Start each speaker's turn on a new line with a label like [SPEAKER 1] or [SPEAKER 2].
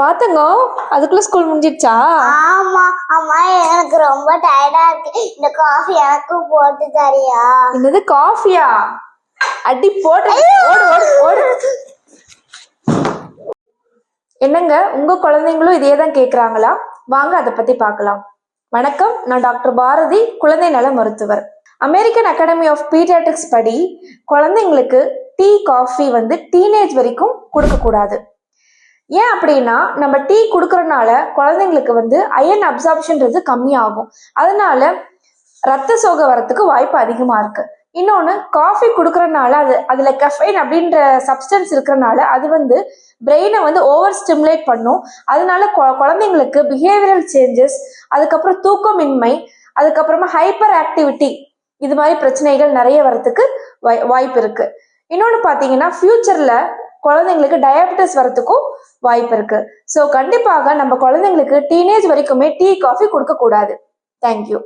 [SPEAKER 1] வாத்தங்கோ அதுக்குள்ள ஸ்கூல் முடிஞ்சிடுச்சா?
[SPEAKER 2] ஆமா அம்மா எனக்கு ரொம்ப டயர்டா இருக்கு. இந்த காஃபி எனக்கு போட்டு தரியா.
[SPEAKER 1] என்னது காஃபியா அடி போட்டு ஓடு ஓடு ஓடு என்னங்க உங்க குழந்தைங்களும் இதே தான் கேக்குறாங்களா? வாங்க அதை பத்தி பார்க்கலாம் வணக்கம் நான் டாக்டர் பாரதி குழந்தை நல மருத்துவர். அமெரிக்கன் அகாடமி ஆஃப் பீடியாட்ரிக்ஸ் படி குழந்தைங்களுக்கு டீ காஃபி வந்து டீனேஜ் வரைக்கும் கொடுக்கக்கூடாது. ஏன் அப்படின்னா நம்ம டீ கொடுக்கறனால குழந்தைங்களுக்கு வந்து அயன் அப்சார்ப்ஷன்றது கம்மியாகும். அதனால ரத்த சோகை வரத்துக்கு வாய்ப்பு அதிகமாக இருக்கு. இன்னொன்று காஃபி கொடுக்கறனால அது அதில் கெஃபைன் அப்படின்ற சப்ஸ்டன்ஸ் இருக்கிறனால அது வந்து பிரெயினை வந்து ஓவர் ஸ்டிமுலேட் பண்ணும். அதனால கொ- குழந்தைங்களுக்கு பிஹேவியரல் சேஞ்சஸ் அதுக்கப்புறம் தூக்கமின்மை அதுக்கப்புறமா ஹைப்பர் ஆக்டிவிட்டி இது மாதிரி பிரச்சனைகள் நிறைய வரத்துக்கு வாய்- வாய்ப்பு இருக்கு. இன்னொன்று பார்த்தீங்கன்னா ஃபியூச்சரில் குழந்தைங்களுக்கு டயபெட்டிஸ் வரத்துக்கும் வாய்ப்பு இருக்கு. ஸோ கண்டிப்பாக நம்ம குழந்தைங்களுக்கு டீனேஜ் வரைக்குமே டீ காஃபி கொடுக்க கூடாது தேங்க்யூ